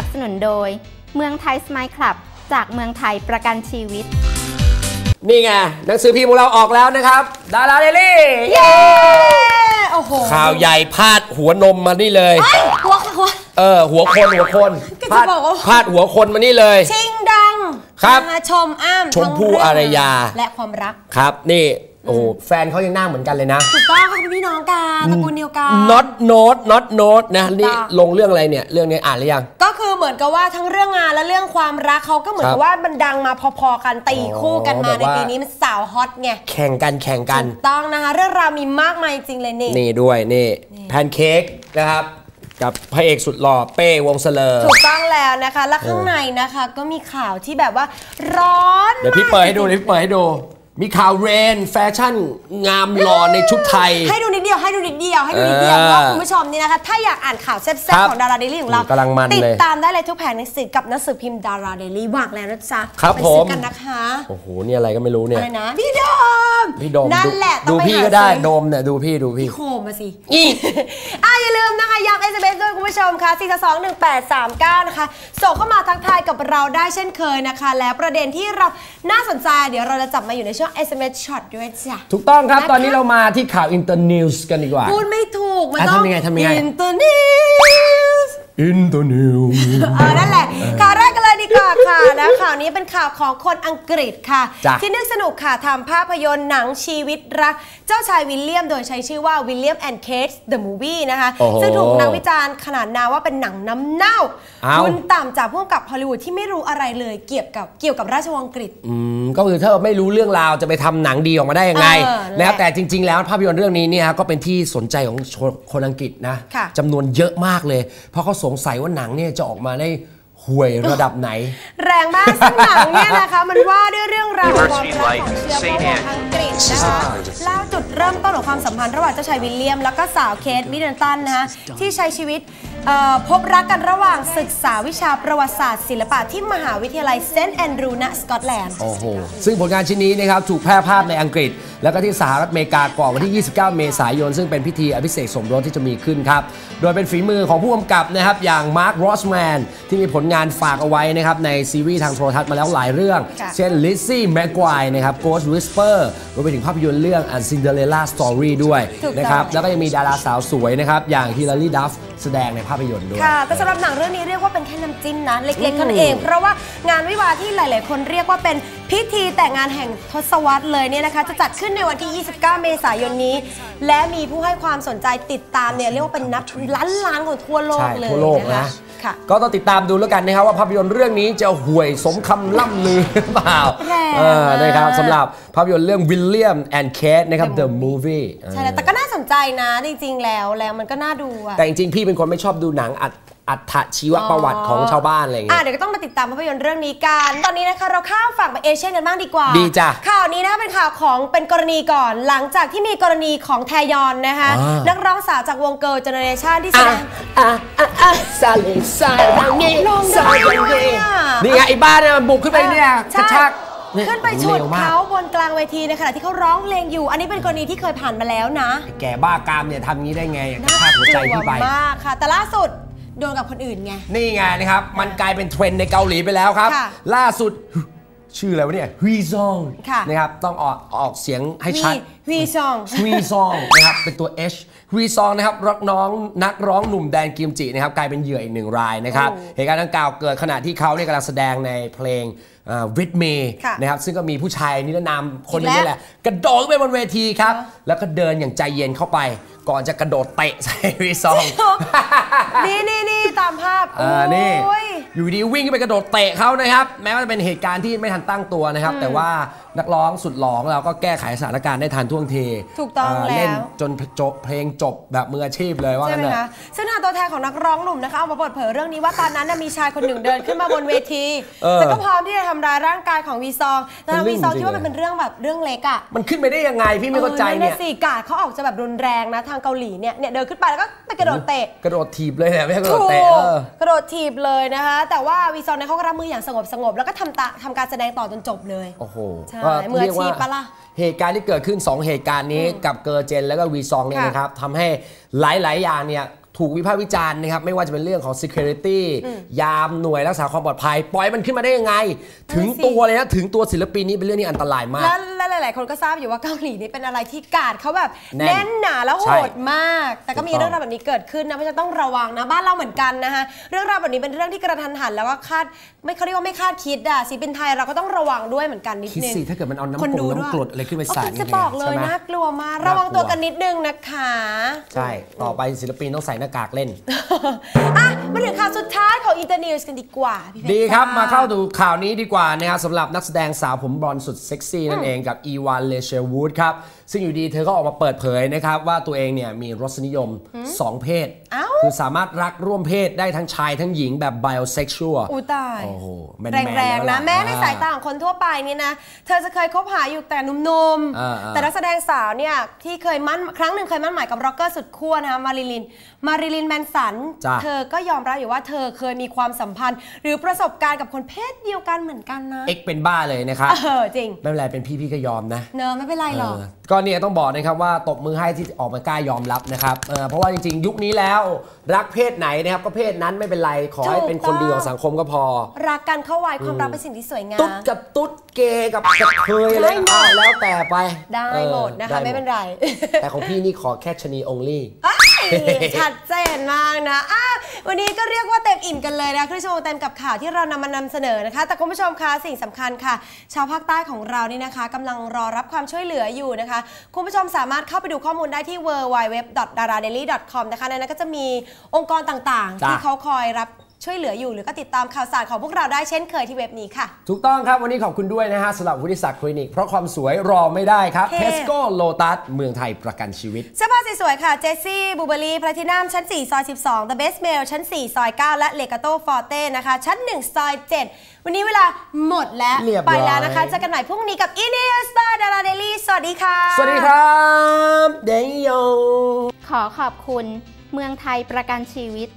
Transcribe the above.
นับสนุนโดย เมืองไทยสมายคลับ จากเมืองไทยประกันชีวิต นี่ไงหนังสือพิมพ์ของเราออกแล้วนะครับ ดาราเดลี่เย้โอ้โหข่าวใหญ่พาดหัวนมมานี่เลยหัวหัวเออหัวคนหัวคนก็จะพาดบอกว่าพาดหัวคนมานี่เลยชิงดังครับนะคะชมอ้ำชมพู่ทั้งเงอารยาและความรักครับนี่ โอ้โหแฟนเขายังหน้าเหมือนกันเลยนะถูกต้องเขาเป็นพี่น้องกันตระกูลเดียวกัน not note not note นะนี่ถูกต้องลงเรื่องอะไรเนี่ยเรื่องนี้อ่านหรือยัง ก็คือเหมือนกับว่าทั้งเรื่องงานและเรื่องความรักเขาก็เหมือนครักับบว่ามันดังมาพอๆกันตีคู่กันมาแบบในว่าปีนี้มันสาวฮอตไงแข่งกันแข่งกันถูกต้องนะคะ เรื่องราวมีมากมายจริงเลยนี่นี่ด้วยนี่แพนเค้กนะครับกับพระเอกสุดหล่อเป้วงเสลอถูกต้องแล้วนะคะ และข้างในนะคะ ก็มีข่าวที่แบบว่าร้อนเดี๋ยวพี่เปิดให้ดูเดี๋ยวพี่เปิดให้ดู มีข่าวเรนแฟชั่นงามหล่อในชุดไทย ให้ดูนิดเดียวให้ดูนิดเดียวให้ดูนิดเดียวเออเพราะว่าคุณผู้ชมนี่นะคะ ถ้าอยากอ่านข่าวแซ่ครับบๆของดาราเดลี่ของเรากำลังมันติดเลยตามได้เลยทุกแผงหนังสือกับหนังสือพิมพ์ดาราเดลี่วางแล้วนะจ๊ะครับไปซื้อผมกันนะคะ โอ้โหนี่อะไรก็ไม่รู้เนี่ยอะไรนะพี่โดมพี่โดมนั่นแหละดูต้องไปพี่หาก็ได้ซื้อโดมเนี่ยดูพี่ดูพี่โค มมาสิอีอะอย่าลืมนะคะย้ำ SMS ด้วยคุณผู้ชมค่ะ4 2 1 8 3 9นะคะส่งเข้ามาทักทายกับเราได้เช่นเคยนะคะ แล้วประเด็นที่เราน่าสนใจ เดี๋ยวเราจะจับมาอยู่ในช่วง SMS Shot ด้วยจ้ะถูกต้องครับนะคะตอนนี้เรามาที่ข่าวอินเตอร์นิวส์กันดีกว่า พูดไม่ถูกมันอะต้องทำยังไงทำยังไงอินเตอร์นิว ส์อินเตอร์นิวส์เออนั่นแหละข่าวแรกกันเลยดีกว่าค่ะนะข่าวนี้เป็นข่าวของคนอังกฤษค่ะจ้ะที่นึกสนุกค่ะทำภาพยนตร์หนังชีวิตรัก เจ้าชายวิลเลียมโดยใช้ชื่อว่าวิลเลียมแอนด์เคทเดอะมูวี่นะคะโอ้โหซึ่งถูกนักวิจารณ์ขนานนามว่าเป็นหนังน้ำเน่าเอ้าคุณต่ำจากพวกกับฮอลลีวูดที่ไม่รู้อะไรเลยเกี่ยวกับเกี่ยวกับราชวงศ์อังกฤษอืมก็คือถ้าไม่รู้เรื่องราวจะไปทำหนังดีออกมาได้ยังไงเออแหละนะครับแต่จริง ๆ แล้วภาพยนตร์เรื่องนี้เนี่ยก็เป็นที่สนใจของคนอังกฤษนะค่ะจำนวนเยอะมากเลย เพราะเขาสงสัยว่าหนังเนี่ยจะออกมาได้ ห่วยระดับไหน แรงมากซึ่งหนังเนี่ยนะคะมันว่าด้วยเรื่องราวความรักของเชื้อพระวงศ์อังกฤษนะคะเล่าจุดเริ่มต้นของความสัมพันธ์ระหว่างเจ้าชายวิลเลียม แล้วก็สาวเคทมิดเดิลตันนะคะที่ใช้ชีวิตเอ่อพบรักกันระหว่างศึกษาวิชาประวัติศาสตร์ศิลปะที่มหาวิทยาลัยเซนต์แอนดรูว์ณสกอตแลนด์ โอ้โห ซึ่งผลงานชิ้นนี้นะครับถูกแพร่ภาพในอังกฤษ แล้วก็ที่สหรัฐอเมริกาก่อนวันที่ 29 เมษายน ซึ่งเป็นพิธีอภิเษกสมรสที่จะมีขึ้นครับ โดยเป็นฝีมือของผู้กำกับนะครับอย่างมาร์ค รอสแมนที่มีผลงานฝากเอาไว้นะครับในซีรีส์ทางโทรทัศน์มาแล้วหลายเรื่องค่ะเช่น Lizzie McGuire นะครับ Ghost Whisper รวมไปถึงภาพยนตร์เรื่อง A Cinderella Story ด้วยถูกต้องนะครับแล้วก็ยังมีดาราสาวสวยนะครับอย่าง Hilary Duff แสดงในภาพยนตร์ด้วย ค่ะแต่สำหรับหนังเรื่องนี้เรียกว่าเป็นแค่น้ำจิ้มนะ เล็กๆเท่านั้นเอง เพราะว่างานวิวาห์ที่หลาย ๆ คนเรียกว่าเป็นพิธีแต่งงานแห่งทศวรรษเลยเนี่ยนะคะ จะจัดขึ้นในวันที่ 29 เมษายนนี้ และมีผู้ให้ความสนใจติดตามเนี่ยเรียกว่าเป็นนับล้านล้านๆของทั่วโลกใช่เลยทั่วโลกนะนะคะค่ะ ก็ต้องติดตามดูแล้วกันนะครับว่าภาพยนตร์เรื่องนี้จะห่วยสมคำล่ำลือหรือเปล่าแรงเออนะครับมากสำหรับภาพยนตร์เรื่อง William and Kate นะครับ The Movie ใช่แล้วแต่ก็น่าสนใจนะจริงๆแล้วแล้วมันก็น่าดูอะแต่จริงๆพี่เป็นคนไม่ชอบดูหนังอัด อัตชีวประวัติของชาวบ้านอะไรอย่างอะเงี้ยเดี๋ยวก็ต้องมาติดตามภาพยนตร์เรื่องนี้กัน ตอนนี้นะคะเราข้ามฝั่งไปเอเชียกันบ้างดีกว่า ดีจ้ะ ข่าวนี้นะคะเป็นข่าวของเป็นกรณีก่อน หลังจากที่มีกรณีของแทยอนนะคะ อ่านั นักร้องสาวจากวงเกิร์ลเจเนเรชันที่แสดง อะอะอะซาเลซาทางนี้ลงซาได้ทางด้วยนี้อะ นี่ไงไอ้บ้านเนี่ยมันบุกขึ้นไปเนี่ยกใช่ระชากเยขึ้นไปฉุดร็วมก เขาบนกลางเวทีในขณะที่เขาร้องเพลงอยู่ อันนี้เป็นกรณีที่เคยผ่านมาแล้วนะไอ้แก่บ้ากามเนี่ยทำงี้ได้ไงกระชากหัวใจพี่ไป มากค่ะ แต่ล่าสุด โดนกับคนอื่นไง นี่ไงนะครับ มันกลายเป็นเทรนด์ในเกาหลีไปแล้วครับ ค่ะล่าสุดชื่ออะไรวะเนี่ยฮวีซองค่ะ นะครับ ต้องออกออกเสียงให้วีชัด วีซอง ฮวีซองนะครับเป็นตัว H ฮวีซองนะครับรักน้องนักร้องหนุ่มแดนกิมจินะครับกลายเป็นเหยื่ออีกหนึ่งรายนะครับโอ้เหตุการณ์ดังกล่าวเกิดขณะที่เขาเนี่ยกำลังแสดงในเพลงวิดเมย์ค่ะนะครับซึ่งก็มีผู้ชายนิรนามคนหนึงอีกแล้วนี่แหละ กระโดดขึ้นไปบนเวทีครับ แล้วก็เดินอย่างใจเย็นเข้าไป ก่อนจะกระโดดเตะใส่ฮวีซองนี่นี่นี่ตามภาพเออนี่โอ้ยอยู่ดีวิ่งขึ้นไปกระโดดเตะเขานะครับ แม้ว่าจะเป็นเหตุการณ์ที่ไม่ทันตั้งตัวนะครับ แต่ว่านักร้องสุดหลองเราก็แก้ไขสถานการณ์ได้ทันท่วงทีถูกต้องเแล้วเล่นจนจบเพลงจบแบบมืออาชีพเลยว่าใช่งั้นไหมเถคะอะซึ่งทางตัวแทนของนักร้องหนุ่มนะคะเอามาเปิดเผยเรื่องนี้ว่าตอนนั้นน่ะมีชายคนหนึ่งเดินขึ้นมาบนเวทีเออแล้วก็พร้อมที่จะทำร้ายร่างกายของวีซองแต่ทางเป็นเรื่วีองซองจริงคิดว่ามันเป็นเรื่องแบบเรื่องเล็กอะมันขึ้นไปได้ยังไงพี่ไม่เข้าใจออเนี่ยะสิกาดเขาออกจะแบบรุนแรงนะทางเกาหลีเนี่ยเนี่ยเดินขึ้นไปแล้วก็ไปกระโดดเตะกระโดดถีบเลยแหละไม่ใช่กระโดถูดกเตะเออกระโดดถีบเลยนะคะแต่ว่าวีซองเนี่ยเขาก็รับมืออย่างสงบสงบๆแล้วก็ทำตาทำการแสดงต่อจนจบเลยโอ้โหใช่ก็มืออาเรียกว่าชีพปะล่ะเหตุการณ์ที่เกิดขึ้น 2 เหตุการณ์นี้กับเกอร์เจนแล้วก็วีซองเนี่ยค่ะนะครับทำให้หลาย ๆ อย่างเนี่ย ถูกวิพากษ์วิจารณ์นะครับไม่ว่าจะเป็นเรื่องของ security ยามหน่วยรักษาความปลอดภัย ปล่อยมันขึ้นมาได้ยังไง ถึงนั่นสิตัวเลยนะ ถึงตัวศิลปินนี้เป็นเรื่องที่อันตรายมาก แล้วและหลาย ๆ คนก็ทราบอยู่ว่าเกาหลีนี่เป็นอะไรที่กาดเขาแบบแน่นแน่นหนาแล้วโหใช่ดมาก แต่ก็มีถูกต้องเรื่องราวแบบนี้เกิดขึ้นนะเพราะฉะนั้นต้องระวังนะบ้านเราเหมือนกันนะคะเรื่องราวแบบนี้เป็นเรื่องที่กระทันหันแล้วก็คาดไม่เขาเรียกว่าไม่คาดคิดอะศิลปินไทยเราก็ต้องระวังด้วยเหมือนกันนิดคิดนึงสิถ้าเกิดมันเอาน้ำคนกดูงด้วยน้ำกรดอะไรขึ้นไปสาดโอ้จะบอกเลยใช่ไหมน่ากลัวมากระวังตัวกันนิดนึงนะคะ ใช่ต่อไปศิลปินต้องใส่หน้ากากเล่น อะ มาถึงข่าวสุดท้ายของอินเตอร์นิวส์กันดีกว่า พี่เพชรดีครับจ้มาเข้าดูข่าวนี้ดีกว่านะครับสำหรับนักแสดงสาวผมบลอนด์สุดเซ็กซี่นั่นเองกับอีวานเลเชวูดครับ ซึ่งอยู่ดีเธอก็ออกมาเปิดเผยนะครับว่าตัวเองเนี่ยมีรสนิยม 2 เพศเอ้าคือสามารถรักร่วมเพศได้ทั้งชายทั้งหญิงแบบ bisexual อูตายโอ้โหแมนๆแรงๆแล้วนะล่ะแม้ในอ่าสายตาของคนทั่วไปนี่นะ เธอจะเคยคบหาอยู่แต่หนุ่มอ่าๆๆแต่นักแสดงสาวเนี่ย ที่เคยมั่นครั้งหนึ่งเคยมั่นหมายกับร็อกเกอร์สุดขั้วนะคะมาริลิน มาริลินแมนสันจ้ะเธอก็ยอมรับอยู่ว่าเธอเคยมีความสัมพันธ์ หรือประสบการณ์กับคนเพศเดียวกันเหมือนกันนะเอ็กเป็นบ้าเลยนะครับเออจริงไม่เป็นไรเป็นพี่พี่ก็ยอมนะเนอะไม่เป็นไรหรอกเออก็เนี่ยต้องบอกนะครับว่าตบมือให้ที่ออกมากล้ายอมรับนะครับเออเพราะว่าจริงๆ ยุคนี้แล้วรักเพศไหนนะครับก็เพศนั้นไม่เป็นไรขอให้เป็นคนดีของสังคมก็พอ รักกันเข้าไว้ความรักเป็นสิ่งที่สวยงาตุ๊ดมกับตุ๊ดเกย์กับกระเทยอะไรได้หมด อะแล้วแต่ไปได้เออหมดนะคะด้ไม่เป็นไร แต่ของพี่นี่ขอแค่ชะนีองลี่ ชัดเจนมากนะอะวันนี้ก็เรียกว่าเต็มอิ่มกันเลยนะครึ่งชั่วโมงเต็มกับข่าวที่เรานำมานำเสนอนะคะ แต่คุณผู้ชมคะสิ่งสำคัญค่ะ ชาวภาคใต้ของเรานี่นะคะกำลังรอรับความช่วยเหลืออยู่นะคะ คุณผู้ชมสามารถเข้าไปดูข้อมูลได้ที่ www.daradaily.com นะคะในนั้นก็จะมีองค์กรต่างๆจ้ะที่เขาคอยรับ ช่วยเหลืออยู่หรือก็ติดตามข่าวสารของพวกเราได้เช่นเคยที่เว็บนี้ค่ะ ถูกต้องครับวันนี้ขอบคุณด้วยนะฮะสำหรับวุฒิศักดิ์คลินิก เพราะความสวยรอไม่ได้ครับเท่เทสโก้โลตัสเมืองไทยประกันชีวิตเสื้อผ้าสวยๆค่ะเจสซี่บูเบอรี่พลาทินัมชั้น 4 ซอย 12 The Best Mail ชั้น 4 ซอย 9 และเลกาโต้ฟอร์เต้นะคะ ชั้น 1 ซอย 7 วันนี้เวลาหมดแล้วเรียบร้อยไปแล้วนะคะเจอกันใหม่พรุ่งนี้กับอินเดียสตาร์ดาราเดลี่สวัสดีค่ะ สวัสดีครับเดยโยขอขอบคุณเมืองไทยประกันชีวิต